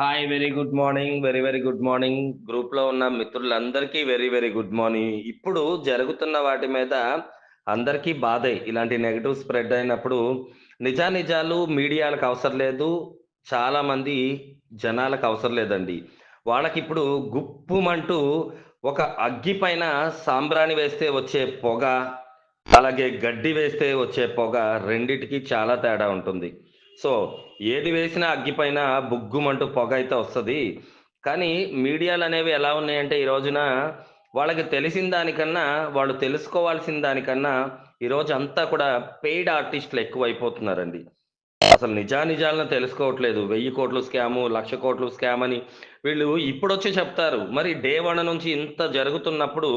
Hi very good morning very very good morning గ్రూప్లో ఉన్న మిత్రులందరికీ వెరీ వెరీ గుడ్ మార్నింగ్ ఇప్పుడు జరుగుతున్న వాటి మీద అందరికీ బాధే. ఇలాంటి నెగటివ్ స్ప్రెడ్ అయినప్పుడు నిజానిజాలు మీడియాలకు అవసరం లేదు. చాలా మంది జనాలకు అవసరం లేదండి. వాళ్ళకి ఇప్పుడు గుప్పుమంటూ ఒక అగ్గి పైన సాంబ్రాణి వేస్తే వచ్చే పొగ అలాగే గడ్డి వేస్తే వచ్చే పొగ రెండిటికి చాలా తేడా ఉంటుంది. సో ఏది వేసినా అగ్గిపైన బుగ్గుమంటూ పొగ అయితే వస్తుంది. కానీ మీడియాలు అనేవి ఎలా ఉన్నాయంటే ఈ రోజున వాళ్ళకి తెలిసిన దానికన్నా వాళ్ళు తెలుసుకోవాల్సిన దానికన్నా ఈ రోజు అంతా కూడా పెయిడ్ ఆర్టిస్టులు ఎక్కువైపోతున్నారండి. అసలు నిజానిజాలను తెలుసుకోవట్లేదు. వెయ్యి కోట్లు స్కాము లక్ష కోట్లు స్కామ్ అని వీళ్ళు ఇప్పుడు వచ్చి చెప్తారు. మరి డే వన్ నుంచి ఇంత జరుగుతున్నప్పుడు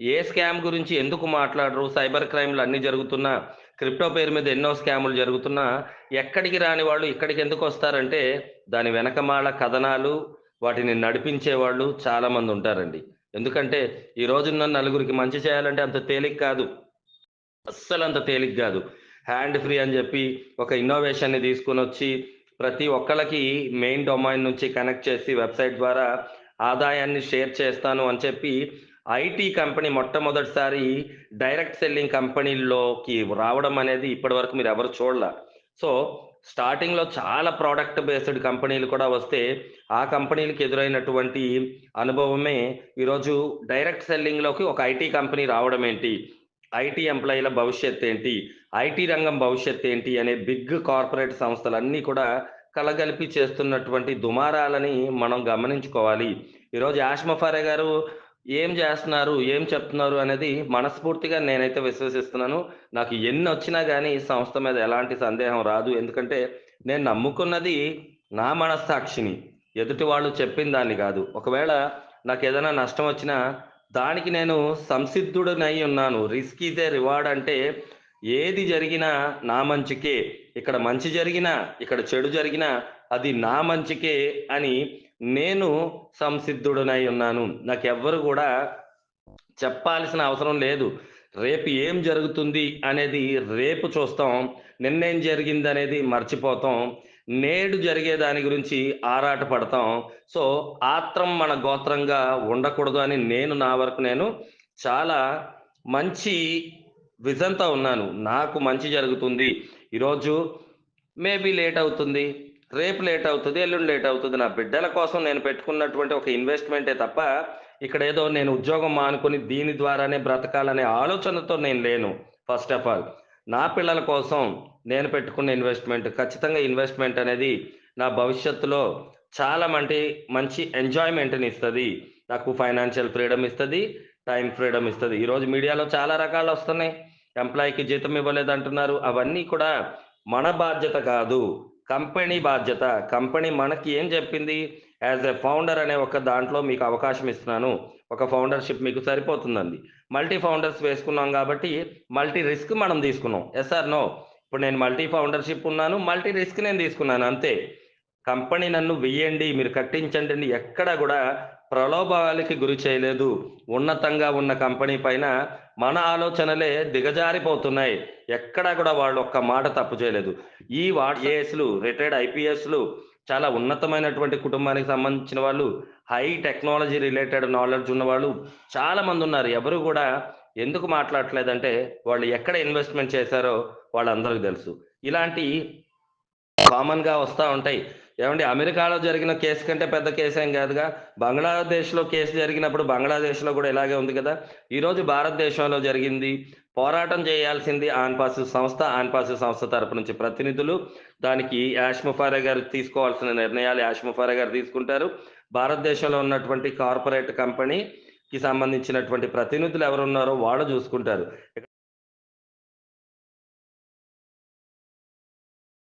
ఏ స్కామ్ గురించి ఎందుకు మాట్లాడరు? సైబర్ క్రైమ్లు అన్ని జరుగుతున్నా క్రిప్టో పేరు మీద ఎన్నో స్కాములు జరుగుతున్నా ఎక్కడికి రాని వాళ్ళు ఇక్కడికి ఎందుకు వస్తారంటే దాని వెనకమాల కథనాలు వాటిని నడిపించే వాళ్ళు చాలా మంది ఉంటారండి. ఎందుకంటే ఈ రోజున్న నలుగురికి మంచి చేయాలంటే అంత తేలిక కాదు. అస్సలు అంత తేలిక కాదు. హ్యాండ్ ఫ్రీ అని చెప్పి ఒక ఇన్నోవేషన్ని తీసుకుని వచ్చి ప్రతి ఒక్కళ్ళకి మెయిన్ డొమైన్ నుంచి కనెక్ట్ చేసి వెబ్సైట్ ద్వారా ఆదాయాన్ని షేర్ చేస్తాను అని చెప్పి ఐటీ కంపెనీ మొట్టమొదటిసారి డైరెక్ట్ సెల్లింగ్ కంపెనీల్లోకి రావడం అనేది ఇప్పటి వరకు మీరు ఎవరు చూడలే. సో స్టార్టింగ్లో చాలా ప్రోడక్ట్ బేస్డ్ కంపెనీలు కూడా వస్తే ఆ కంపెనీలకు ఎదురైనటువంటి అనుభవమే ఈరోజు డైరెక్ట్ సెల్లింగ్లోకి ఒక ఐటీ కంపెనీ రావడం ఏంటి? ఐటీ ఎంప్లాయీల భవిష్యత్ ఏంటి? ఐటీ రంగం భవిష్యత్ ఏంటి? అనే బిగ్ కార్పొరేట్ సంస్థలన్నీ కూడా కలగలిపి చేస్తున్నటువంటి దుమారాలని మనం గమనించుకోవాలి. ఈరోజు యాష్మఫారే గారు ఏం చేస్తున్నారు ఏం చెప్తున్నారు అనేది మనస్ఫూర్తిగా నేనైతే విశ్వసిస్తున్నాను. నాకు ఎన్ని వచ్చినా కానీ సంస్థ మీద ఎలాంటి సందేహం రాదు. ఎందుకంటే నేను నమ్ముకున్నది నా మనస్సాక్షిని. ఎదుటి వాళ్ళు చెప్పిన దాన్ని కాదు. ఒకవేళ నాకు ఏదైనా నష్టం వచ్చినా దానికి నేను సంసిద్ధుడనై ఉన్నాను. రిస్క్ ఇదే రివార్డ్ అంటే ఏది జరిగినా నా మంచికే ఇక్కడ మంచి జరిగినా ఇక్కడ చెడు జరిగినా అది నా మంచికే అని నేను సంసిద్ధుడనై ఉన్నాను. నాకెవ్వరు కూడా చెప్పాల్సిన అవసరం లేదు. రేపు ఏం జరుగుతుంది అనేది రేపు చూస్తాం. నిన్నేం జరిగింది అనేది మర్చిపోతాం. నేడు జరిగే దాని గురించి ఆరాట పడతాం. సో ఆత్రం మన గోత్రంగా ఉండకూడదు అని నేను నా వరకు నేను చాలా మంచి విజన్తో ఉన్నాను. నాకు మంచి జరుగుతుంది. ఈరోజు మేబీ లేట్ అవుతుంది. రేపు లేట్ అవుతుంది. ఎల్లుండి లేట్ అవుతుంది. నా బిడ్డల కోసం నేను పెట్టుకున్నటువంటి ఒక ఇన్వెస్ట్మెంటే తప్ప ఇక్కడ ఏదో నేను ఉద్యోగం మానుకొని దీని ద్వారానే బ్రతకాలనే ఆలోచనతో నేను లేను. ఫస్ట్ ఆఫ్ ఆల్ నా పిల్లల కోసం నేను పెట్టుకున్న ఇన్వెస్ట్మెంట్ ఖచ్చితంగా ఇన్వెస్ట్మెంట్ అనేది నా భవిష్యత్తులో చాలా మంచి మంచి ఎంజాయ్మెంట్ని ఇస్తుంది. నాకు ఫైనాన్షియల్ ఫ్రీడమ్ ఇస్తుంది. టైం ఫ్రీడమ్ ఇస్తుంది. ఈరోజు మీడియాలో చాలా రకాలు వస్తున్నాయి. ఎంప్లాయీకి జీతం ఇవ్వలేదు అంటున్నారు అవన్నీ కూడా మన బాధ్యత కాదు. కంపెనీ బాధ్యత. కంపెనీ మనకి ఏం చెప్పింది? యాజ్ ఎ ఫౌండర్ అనే ఒక దాంట్లో మీకు అవకాశం ఇస్తున్నాను. ఒక ఫౌండర్షిప్ మీకు సరిపోతుందండి మల్టీ ఫౌండర్స్ వేసుకున్నాం కాబట్టి మల్టీ రిస్క్ మనం తీసుకున్నాం. Yes or no? ఇప్పుడు నేను మల్టీ ఫౌండర్షిప్ ఉన్నాను. మల్టీ రిస్క్ నేను తీసుకున్నాను. అంతే. కంపెనీ నన్ను వెయ్యండి. మీరు కట్టించండి ఎక్కడ కూడా ప్రలోభాలకి గురి చేయలేదు. ఉన్నతంగా ఉన్న కంపెనీ పైన మన ఆలోచనలే దిగజారిపోతున్నాయి. ఎక్కడా కూడా వాళ్ళు ఒక్క మాట తప్పు చేయలేదు. ఈ వాట్ఏఎస్లు రిటైర్డ్ ఐపీఎస్లు చాలా ఉన్నతమైనటువంటి కుటుంబానికి సంబంధించిన వాళ్ళు హై టెక్నాలజీ రిలేటెడ్ నాలెడ్జ్ ఉన్న వాళ్ళు చాలా మంది ఉన్నారు. ఎవరు కూడా ఎందుకు మాట్లాడట్లేదంటే వాళ్ళు ఎక్కడ ఇన్వెస్ట్మెంట్ చేశారో వాళ్ళందరికీ తెలుసు. ఇలాంటి కామన్గా వస్తూ ఉంటాయి. ఏమండి అమెరికాలో జరిగిన కేసు కంటే పెద్ద కేసు ఏం కాదుగా? బంగ్లాదేశ్లో కేసు జరిగినప్పుడు బంగ్లాదేశ్లో కూడా ఇలాగే ఉంది కదా? ఈరోజు భారతదేశంలో జరిగింది. పోరాటం చేయాల్సింది ఆన్పాస్ సంస్థ ఆన్పాస్ సంస్థ తరపు నుంచి ప్రతినిధులు. దానికి యాష్ముఫారే గారు తీసుకోవాల్సిన నిర్ణయాలు యాష్ముఫారే గారు తీసుకుంటారు. భారతదేశంలో ఉన్నటువంటి కార్పొరేట్ కంపెనీకి సంబంధించినటువంటి ప్రతినిధులు ఎవరున్నారో వాళ్ళు చూసుకుంటారు.